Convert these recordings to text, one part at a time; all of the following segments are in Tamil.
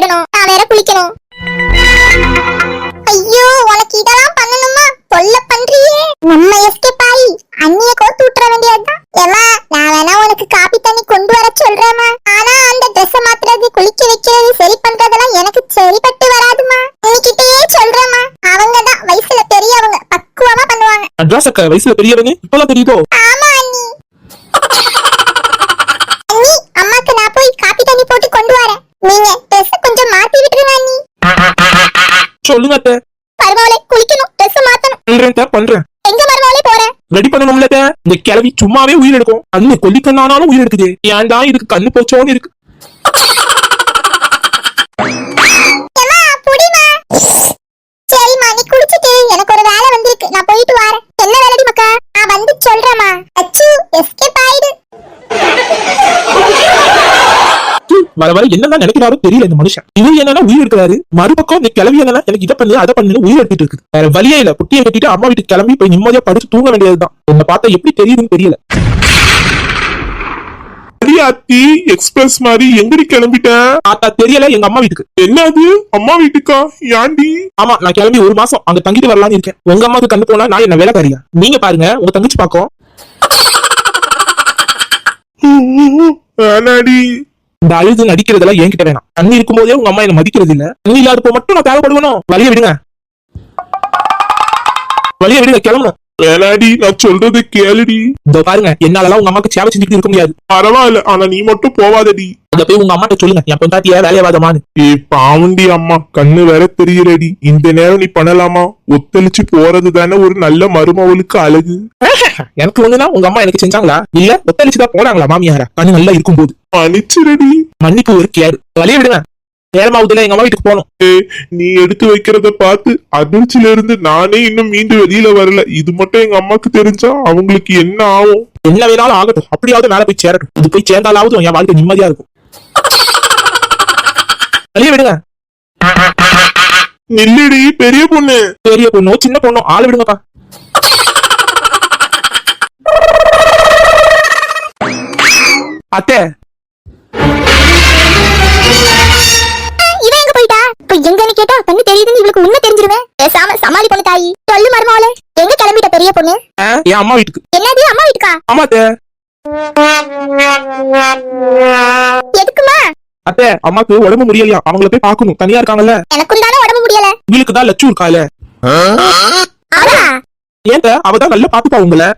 விடணும். நான் வேற குளிக்கணும். ஐயோ உனக்கு இதெல்லாம் பண்ணணுமா? தொல்ல பண்றியே. நம்ம எஸ்கேப் ஆயி அண்ணிய கோத்து விட்டுற வேண்டியதுதான். ஏமா நான் வேணா உனக்கு காபி தண்ணி கொண்டு வர சொல்றேம்மா. ஆனா அந்த ட்ரெஸ் மாத்துறது குளிக்க வைக்கிறது சரி பண்றதெல்லாம் எனக்கு சரிப்பட்டு வராதுமா உன்கிட்டயே சொல்றேம்மா. அவங்க தான் வயசுல பெரியவங்க. பக்குவமா பண்ணுவாங்க. அட்ராஸ் அக்கா வயசுல பெரியவங்க? இப்பதான் தெரியுதோ? ஆமா அண்ணி அண்ணி அம்மாக்கு நான் போய் காபி தண்ணி போட்டு கொண்டு வரேன் நீங்க ட்ரெஸ் கொஞ்சம் மாத்தி விட்டுருங்க அண்ணி சொல்லுங்க அத்தை. மருமவளே குளிக்கணும் ட்ரெஸ் மாத்தணும். பண்றேன் அத்தை, பண்றேன். எங்க மருமவளே போற ரெடி பண்ணணும்ல அத்தை? இந்த கிளவி சும்மாவே உயிர் எடுக்கும். கண்ணு கொல்லிக்கண்ணானாலும் உயிர் எடுக்குது. ஏன்டா இதுக்கு கண்ணு போச்சோன்னு இருக்கு. ஏம்மா, புடிம்மா. சரிம்மா நீ குளிச்சிட்டு எனக்கு ஒரு வேலை வந்திருக்கு. நான் போயிட்டு வரேன். என்ன வர வர என்னதான் நினைக்கிறாரோ தெரியல இந்த மனுஷன். இவர் என்னன்னா உயிர் எடுக்கிறாரு மறுபக்கம் இந்த கிளவி என்னன்னா எனக்கு இதை பண்ணு அதை பண்ணு உயிர் எடுத்துட்டு இருக்குது. வேற வழியே இல்ல. குட்டியை கட்டிட்டு அம்மா வீட்டுக்கு கிளம்பி போய் நிம்மதியா படுத்து தூங்க வேண்டியதுதான். உன்னை பார்த்தா எப்படி தெரியுதுன்னு தெரியல. அத்தி எக்ஸ்பிரஸ் மாதிரி எங்கடி கிளம்பிட்டேன் ஆத்தா தெரியல எங்க அம்மா வீட்டுக்கு. என்னது? அம்மா வீட்டுக்கா? ஏன்டி? ஆமா நான் கிளம்பி ஒரு மாசம் அங்க தங்கிட்டு வரலாம்னு இருக்கேன். உங்க அம்மாவுக்கு கண்டு போனா நான் என்ன வேலைக்காரியா? நீங்க பாருங்க உங்க தங்கச்சி பாக்கோம் வேணாடி. இந்த அழுது நடிக்கிறதெல்லாம் என்கிட்ட வேணாம். தண்ணி இருக்கும்போதே உங்க அம்மா என்ன மதிக்கிறது இல்ல தண்ணி இல்லாதப்போ மட்டும் நான் தேவைப்படுவனும் வழிய விடுங்க. வழிய விடுங்க கிளம்பணும் வேணாடி நான் சொல்றது கேளுடி. இதோ பாருங்க என்னாலலாம் உங்க அம்மாக்கு சேவை செஞ்சுட்டு இருக்க முடியாது. பரவாயில்ல ஆனா நீ மட்டும் போவாதடி. அத போய் உங்க அம்மாட்ட சொல்லுங்க. என் பொண்டாட்டிய வேலையாவாதமான்னு ஏ பாவண்டி அம்மா. கண்ணு வேற தெரியறடி. இந்த நேரம் நீ பண்ணலாமா? ஒத்தளிச்சு போறது தானே ஒரு நல்ல மருமவளுக்கு அழகு. எனக்கு ஒண்ணுனா உங்க அம்மா எனக்கு செஞ்சாங்களா? இல்ல ஒத்தளிச்சுதான் போனாங்களா மாமியாரா? கண்ணு நல்லா இருக்கும்போது மன்னிச்சிரடி. மன்னிப்பு ஒரு கேடு. வழிய விடுங்க. நேரமாவுதுல எங்க அம்மா வீட்டுக்கு போகணும். நீ எடுத்து வைக்கிறத பார்த்து அதிர்ச்சியில இருந்து நானே இன்னும் மீண்டு வெளியில வரல. இது மட்டும் எங்க அம்மாக்கு தெரிஞ்சா அவங்களுக்கு என்ன ஆகும்? என்ன வேணாலும் ஆகட்டும். அப்படியாவது மேல போய் சேரட்டும். இது போய் சேர்ந்தாலாவது என் வாழ்க்கை நிம்மதியா இருக்கும். வழிய விடுங்க. நில்லுடி பெரிய பொண்ணு. பெரிய பொண்ணோ சின்ன பொண்ணோ ஆளு விடுங்கப்பா அத்தை. இவன் எங்க போயிட்டா? இப்ப எங்கன்னு கேட்டா கண்ணு தெரியுதுன்னு இவளுக்கு உண்மை தெரிஞ்சிருவேன் பேசாம சமாளி பொண்ணு தாயி. சொல்லு மருமவளே. எங்க கிளம்பிட்ட பெரிய பொண்ணு? ஆ, என் அம்மா வீட்டுக்கு. என்னது அம்மா வீட்டுக்கா? ஆமா அத்தை. எதுக்குமா? அத்தை அம்மாக்கு உடம்பு முடியலையா? அவங்கள போய் பார்க்கணும். தனியா இருக்காங்கல்ல? எனக்கும் தானே உடம்பு முடியல. உங்களுக்கு தான் லட்சம் இருக்கால ஏன் அவ தான் நல்லா பாத்துப்பா உங்களை.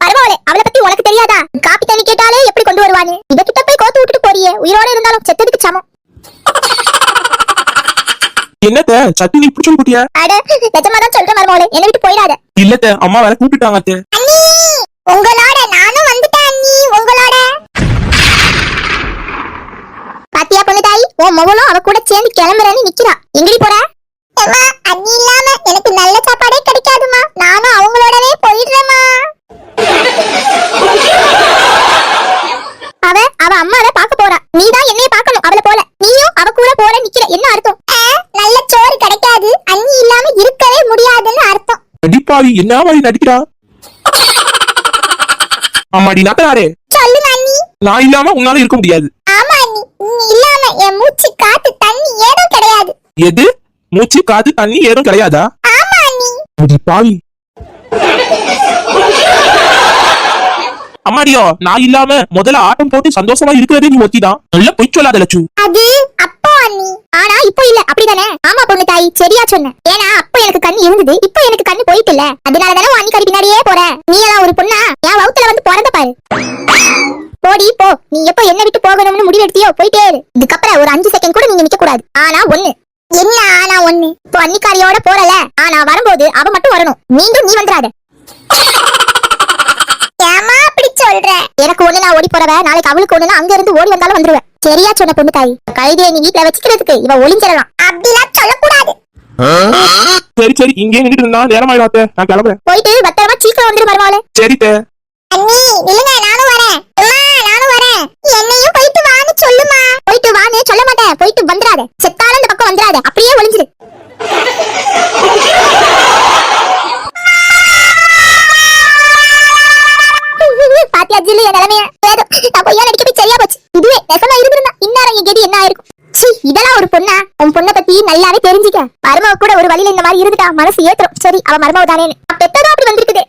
பரவாயில்ல. அவளை பத்தி உனக்கு தெரியாதா? காப்பி தண்ணி கேட்டாலே எப்படி கொண்டு வருவான்னு? இவ கிட்ட போய் கோத்து விட்டுட்டு போறியே. உயிரோட இருந்தாலும் செத்ததுக்கு சமம். என்னத்த சட்டினி இப்படி சொல்லி குட்டியா அட நிஜமா தான் சொல்றேன் என்னை விட்டு போயிடாத. இல்லத்த அம்மா வேற கூப்பிட்டாங்க அத்தை. உங்களோட நானும் வந்துட்டேன் அண்ணி உங்களோட பாத்தியா பொண்ணு தாய் உன் மகளும் அவ கூட சேர்ந்து கிளம்புறேன்னு நிக்கிறா. எங்கடி போற? அண்ணி இல்லாம எனக்கு நல்ல சாப்பாடே கிடைக்காதுமா நானும் அவங்களோடவே போயிடுறேம்மா. அவ அவ அம்மாவை பார்க்க போறா. நீ தான் என்னைய பார்க்கணும் அவளை போல. நீயும் அவ கூட போற நிக்கிற. என்ன அர்த்தம்? நல்ல சோறு கிடைக்காது. அண்ணி இல்லாம இருக்கவே முடியாதுன்னு அர்த்தம். அடிப்பாவி என்ன மாதிரி நடிக்கிறா? ஆமாடி நக்கறாரே சொல்லுங்க அண்ணி. நான் இல்லாம உன்னால இருக்க முடியாது. ஆமா அண்ணி. நீ இல்லாம என் மூச்சு காத்து தண்ணி ஏதும் கிடையாது எது? மூச்சு காது தண்ணி ஏதும் கிடையாதா? ஆமா அடி பாவி. அம்மாடியோ நான் இல்லாம முதல்ல ஆட்டம் போட்டு சந்தோஷமா இருக்கிறதே நீ ஒத்திதான். நல்ல பொய் சொல்லாத லட்சு. அது அப்போ அண்ணி. ஆனா இப்போ இல்ல. அப்படிதானே? ஆமா பொண்ணு தாய். சரியா சொன்ன. ஏன்னா அப்போ எனக்கு கண்ணு இருந்தது. இப்போ எனக்கு கண்ணு போயிட்டு இல்ல. அதனால தானே உன் அண்ணி கறி பின்னாடியே போற. நீ எல்லாம் ஒரு பொண்ணா? என் வவுத்துல வந்து பிறந்த பாரு. போடி போ. நீ எப்போ என்ன விட்டு போகணும்னு முடிவெடுத்தியோ போயிட்டே இரு. இதுக்கப்புறம் ஒரு அஞ்சு செகண்ட் கூட நீங்க நிக்க கூடாது ஆனா ஒண்ணு. என்ன ஆனா ஒண்ணு? இப்போ அன்னிக்காரியோட போறல. ஆனா வரும்போது அவ மட்டும் வரணும். மீண்டும் நீ வந்துடாத. ஏமா அப்படி சொல்ற? எனக்கு ஒண்ணு நான் ஓடி போறவ நாளைக்கு அவளுக்கு ஒண்ணுனா அங்க இருந்து ஓடி வந்தாலும் வந்துருவேன் சரியா சொன்ன பொண்ணு தாய் கைதியை நீ வீட்ல வச்சுக்கிறதுக்கு இவ ஒளிஞ்சிடலாம். அப்படிலாம் சொல்லக்கூடாது. சரி சரி. இங்கே நின்றுட்டு இருந்தா நேரம் நான் கிளம்புறேன். போயிட்டு பத்திரமா சீக்கிரம் வந்துரு மருமகளே சரி தே அண்ணி நில்லுங்க நானும் வரேன் அம்மா நானும் வரேன் என்னையும் போயிட்டு வான்னு சொல்லுமா போயிட்டு வான்னு சொல்ல மாட்டேன் போயிட்டு வந்துடாத செத்தாலும் இந்த பக்கம் வந்துடாத அப்படியே ஒளிஞ்சிரு பாத்தியா ஜில்லு என் நிலைமைய ஏதோ நான் பொய்யா நடிக்க போய் சரியா போச்சு இதுவே நெசமா இருந்திருந்தா இந்நேரம் என் கதி என்ன ஆயிருக்கும் சீ இதெல்லாம் ஒரு பொண்ணா நல்லாவே தெரிஞ்சுக்க. மருமவ கூட ஒரு வழியில இந்த மாதிரி இருந்துட்டா மனசு ஏத்துரும். சரி அவ மருமவ தானேன்னு. பெத்ததும் அப்படி வந்திருக்குது?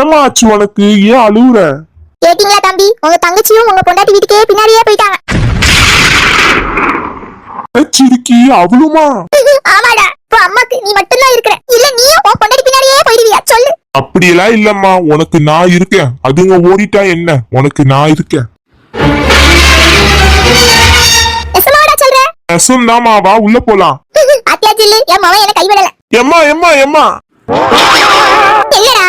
ஏமா ஆச்சு உனக்கு? ஏன் அழுவுற? கேட்டீங்களா தம்பி? உங்க தங்கச்சியும் உங்க பொண்டாட்டி வீட்டுக்கே பின்னாடியே போயிட்டாங்க. சிரிக்கி அவளுமா ஆமாடா இப்போ அம்மாக்கு நீ மட்டும்தான் இருக்கிற. இல்ல நீயும் உன் பொண்டாட்டி பின்னாடியே போயிடுவியா? சொல்லு. அப்படியெல்லாம் இல்லம்மா. உனக்கு நான் இருக்கேன். அதுங்க ஓடிட்டா என்ன? உனக்கு நான் இருக்கேன். சொல்ற நெசம்தாம்மா வா உள்ள போலாம். அத்தியா ஜில்லு என் மவன் என்ன கைவிடல. எம்மா எம்மா எம்மா. இல்லடா.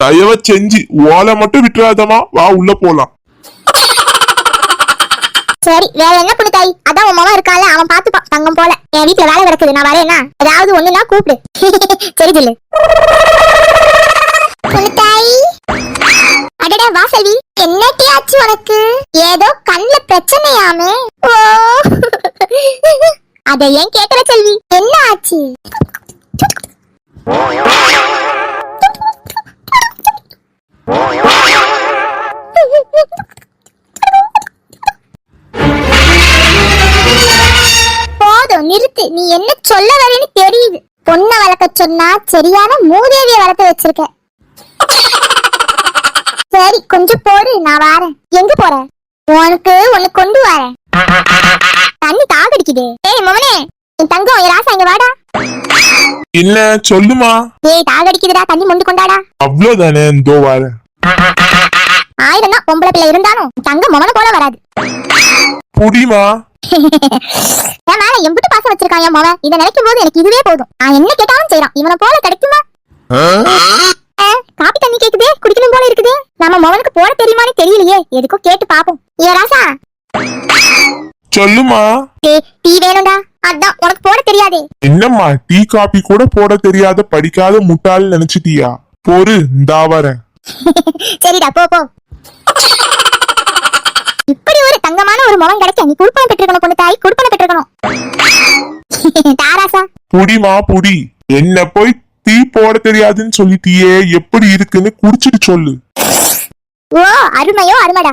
தயவ செஞ்சு ஓலை மட்டும் விட்டுறாதம்மா. வா உள்ள போலாம். சரி வேற என்ன பண்ணு தாய்? அதான் உன் மவன் இருக்கால அவன் பாத்துப்பான் தங்கம் போல. என் வீட்டுல வேலை கிடக்குது நான் வரேன்னா ஏதாவது ஒண்ணுனா கூப்பிடு. சரி ஜில்லு. அதை ஏன் கேக்குற செல்வி? என்ன ஆச்சு? போதும் நிறுத்து. நீ என்ன சொல்ல வரேன்னு தெரியுது. பொண்ண வளர்க்க சொன்னா சரியான மூதேவிய வளர்த்து வச்சிருக்க. சரி கொஞ்சம் போடு நான் வாரேன். எங்க போற? உனக்கு உனக்கு கொண்டு வரேன். தண்ணி தாகடிக்குது. ஏய் மவனே என் தங்கம் என் ராசா இங்க வாடா. என்ன சொல்லுமா? ஏய் தாகடிக்குதுடா தண்ணி மொண்டு கொண்டாடா. அவ்வளவுதானே இந்தோ வரேன் ஆயிரம் தான் பொம்பளை பிள்ளை இருந்தாலும் உன் தங்கம் மவன போல வராது. புடிமா என் மேல எம்பிட்டு பாசம் வச்சிருக்கான் என் மவன். இதை நினைக்கும் போது எனக்கு இதுவே போதும். நான் என்ன கேட்டாலும் செய்யறான் இவனை போல கிடைக்குமா? காப்பி தண்ணி கேக்குதே குடிக்கணும் போல இருக்குதே. நம்ம மவனுக்கு போட தெரியுமான்னு தெரியலையே. எதுக்கோ கேட்டு பாப்போம். ஏ ராசா. சொல்லுமா? டீ வேணும்டா. அதான் உனக்கு போட தெரியாதே. என்னம்மா டீ காபி கூட போட தெரியாத படிக்காத முட்டாள் நினைச்சிட்டியா? பொறு இந்தா வரேன். சரிடா போ போ. இப்படி ஒரு தங்கமான ஒரு மகன் கிடைக்க நீ குடுப்பனை பெற்றிருக்கணும் பொண்ணு தாய். குடுப்பனை பெற்றிருக்கணும். தாராசா புடிமா புடி. என்ன போய் டீ போட தெரியாதுன்னு சொல்லிட்டியே. எப்படி இருக்குன்னு குடிச்சிட்டு சொல்லு. ஓ அருமையோ அருமைடா.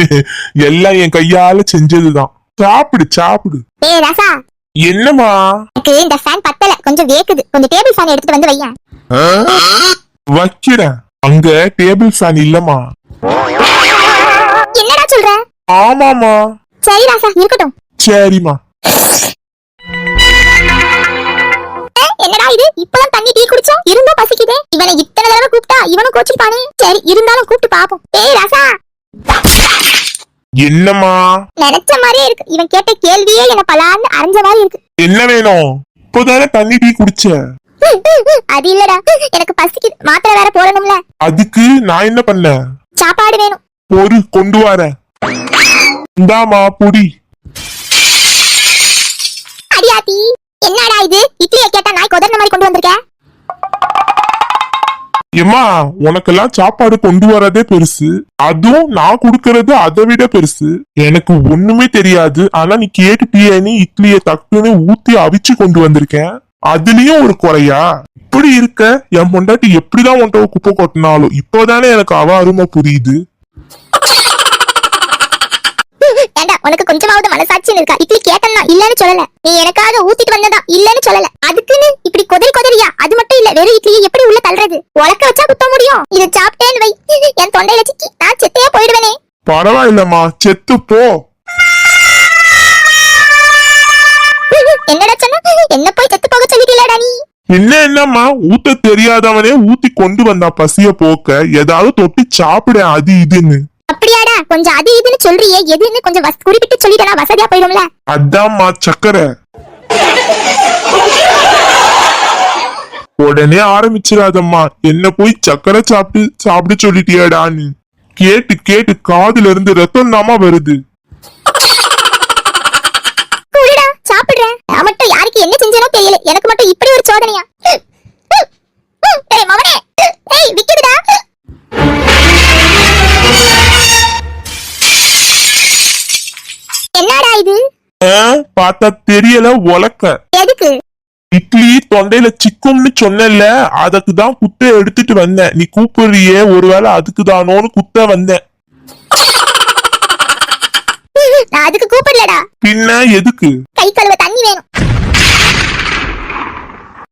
எல்லாம் என் கையால செஞ்சதுதான். சாப்பிடு சாப்பிடு. ஏ ராசா. என்னம்மா? எனக்கு இந்த ஃபேன் பத்தல. கொஞ்சம் வேக்குது. கொஞ்சம் டேபிள் ஃபேன் எடுத்துட்டு வந்து வையேன். வைக்கிறேன். அங்க டேபிள் ஃபேன் இல்லம்மா. என்னடா சொல்ற? ஆமாமா சரி ராசா. இருக்கட்டும். சரிம்மா. ஏ, என்னடா இது? இப்பதான் தண்ணி டீ குடிச்சோம். இருந்தும் பசிக்குதே. இவனை இத்தனை தடவை கூப்பிட்டா இவனும் கோச்சிப்பானே. சரி இருந்தாலும் கூப்பிட்டு பாப்போம். ஏய் ராசா. என்னம்மா? நினைச்ச மாதிரியே இருக்கு. இவன் கேட்ட கேள்வியே என்ன பலான்னு அரைஞ்ச மாதிரி இருக்கு. என்ன வேணும்? இப்போதானே தண்ணி டீ குடிச்ச. அது இல்லடா. எனக்கு பசிக்குது. மாத்திரை வேற போடணும்ல. அதுக்கு நான் என்ன பண்ணேன் சாப்பாடு வேணும். ஒரு கொண்டு வரேன் இந்தாமா புடி. அடியாத்தி என்னடா இது? இட்லியை கேட்டா நாய் கொதர்ன மாதிரி கொண்டு வந்திருக்க? ஏம்மா உனக்கெல்லாம் சாப்பாடு கொண்டு வரதே பெருசு. அதுவும் நான் கொடுக்கறது அதை விட பெருசு. எனக்கு ஒண்ணுமே தெரியாது. ஆனா நீ கேட்டுட்டியேன்னு இட்லிய தக்குன்னு ஊத்தி அவிச்சு கொண்டு வந்திருக்கேன். அதுலயும் ஒரு குறையா? இப்படி இருக்க என் பொண்டாட்டி எப்படிதான் உன்ட்ட குப்பை கொட்டினாலும் இப்போதானே எனக்கு அவ அருமை புரியுது? உனக்கு கொஞ்சமாவது மனசாட்சின்னு இருக்கா? இட்லி கேட்டனா இல்லன்னு சொல்லல. நீ எனக்காக ஊத்திட்டு வந்ததா? இல்லன்னு சொல்லல. அதுக்குன்னு இப்படி கொதறி கொதறியா அது மட்டும் இல்ல வெறும் இட்லியை எப்படி உள்ள தள்ளுறது? உலக்க வச்சா குத்த முடியும். இது சாப்பிட்டேன்னு வை. என் தொண்டையில சிக்கி நான் செத்தையே போயிடுவேனே. பரவாயில்லம்மா செத்து போ. என்னடா சொன்ன? என்ன போய் செத்து போக சொல்லிட்டீலடா நீ என்ன என்னம்மா? ஊத்த தெரியாதவனே ஊத்தி கொண்டு வந்தா பசிய போக்க. ஏதாவது தொட்டு சாப்பிட அது இதுன்னு. அப்படியாடா கொஞ்சம் அது இதுன்னு சொல்றியே எதுன்னு கொஞ்சம் குறிப்பிட்டு சொல்லிட்டா வசதியா போயிடும்ல? அதாம்மா சக்கரை. உடனே ஆரம்பிச்சிடாதம்மா என்ன போய் சக்கரை சாப்பிட்டு சாப்பிட சொல்லிட்டியாடான்னு கேட்டு கேட்டு காதுல இருந்து ரத்தம் தாமா வருது. சாப்பிடுறேன். நான் மட்டும் யாருக்கு என்ன செஞ்சேனோ தெரியல. எனக்கு மட்டும் இப்படி ஒரு சோதனையா? ஏய் மவனே. ஏய் இது? பார்த்தா தெரியல உலக்க. எதுக்கு? இட்லி தொண்டையில சிக்கும்னு சொன்னேன்ல அதுக்கு தான் குத்த எடுத்துட்டு வந்தேன். நீ கூப்பிடுறியே ஒருவேளை அதுக்கு தானோன்னு குத்த வந்தேன். அதுக்கு கூப்பிடலடா. பின்ன எதுக்கு? கை கழுவ தண்ணி வேணும்.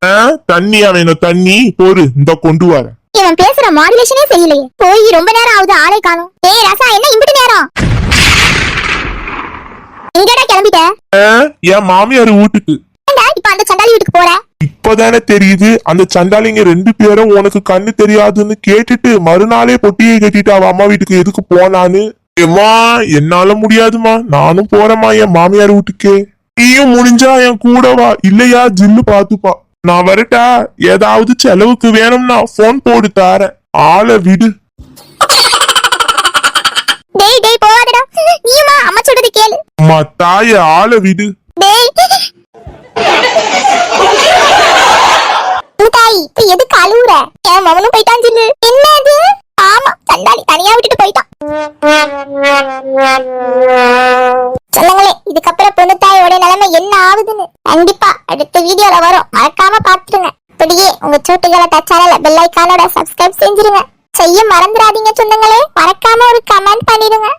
ஆ, தண்ணியா வேணும் தண்ணி. போரு இந்த கொண்டு வரேன் இவன் பேசுற மாடுலேஷனே சரியில்லையே போய் ரொம்ப நேரம் ஆகுது ஆளே காணும். ஏய் ரசா என்ன இம்பிட்டு நேரம்? எங்கடா கிளம்பிட்ட? என் மாமியார் வீட்டுக்கு. இப்ப அந்த சண்டாளி வீட்டுக்கு போற? இப்பதானே தெரியுது அந்த சண்டாளிங்க ரெண்டு பேரும் உனக்கு கண்ணு தெரியாதுன்னு கேட்டுட்டு மறுநாளே பொட்டியை கட்டிட்டு அவ அம்மா வீட்டுக்கு எதுக்கு போனான்னு? ஏம்மா என்னால முடியாதுமா நானும் போறேம்மா என் மாமியார் வீட்டுக்கே. நீயும் முடிஞ்சா என் கூட வா. இல்லையா ஜில்லு பாத்துப்பா. நான் வரட்டா ஏதாவது செலவுக்கு வேணும்னா போன் போடு தாரேன். ஆளை விடு. டேய் டேய் போகாதடா. நீயுமா அம்மா சொல்றது கேளு. அம்மா தாய ஆளை விடு. தாய் இப்ப எதுக்கு அழுவுற? என் மவனும் போயிட்டான் சொல்லு என்னது ஆமா சண்டாளி தனியா விட்டுட்டு போயிட்டான். சொல்லுங்களே இதுக்கப்புறம் பொண்ணு தாயோட நிலைமை என்ன ஆகுதுன்னு? கண்டிப்பா அடுத்த வீடியோல வரும். மறக்காம பாத்துருங்க. அப்படியே உங்க சோட்டுகளை சேனல பெல் ஐக்கானோட சப்ஸ்கிரைப் செஞ்சிருங்க. செய்ய மறந்துடாதீங்க சொந்தங்களே மறக்காம ஒரு கமெண்ட் பண்ணிடுங்க.